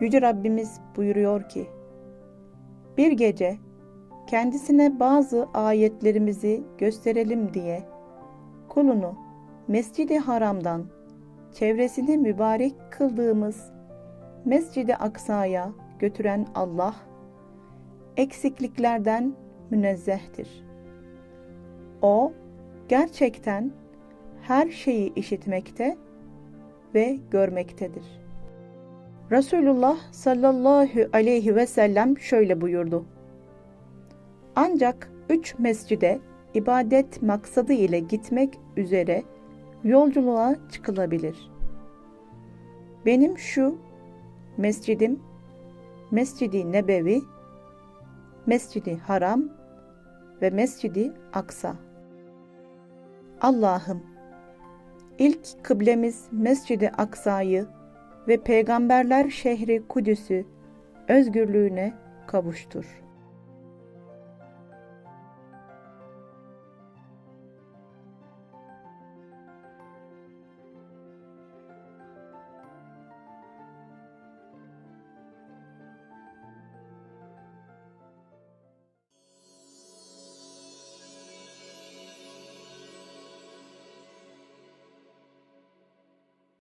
Yüce Rabbimiz buyuruyor ki, Bir gece kendisine bazı ayetlerimizi gösterelim diye kulunu Mescid-i Haram'dan çevresini mübarek kıldığımız Mescid-i Aksa'ya götüren Allah eksikliklerden münezzehtir. O gerçekten her şeyi işitmekte ve görmektedir. Resulullah sallallahu aleyhi ve sellem şöyle buyurdu. Ancak üç mescide ibadet maksadı ile gitmek üzere yolculuğa çıkılabilir. Benim şu mescidim, Mescidi Nebevi, Mescidi Haram ve Mescidi Aksa. Allah'ım, ilk kıblemiz Mescidi Aksa'yı ve peygamberler şehri Kudüs'ü özgürlüğüne kavuştur.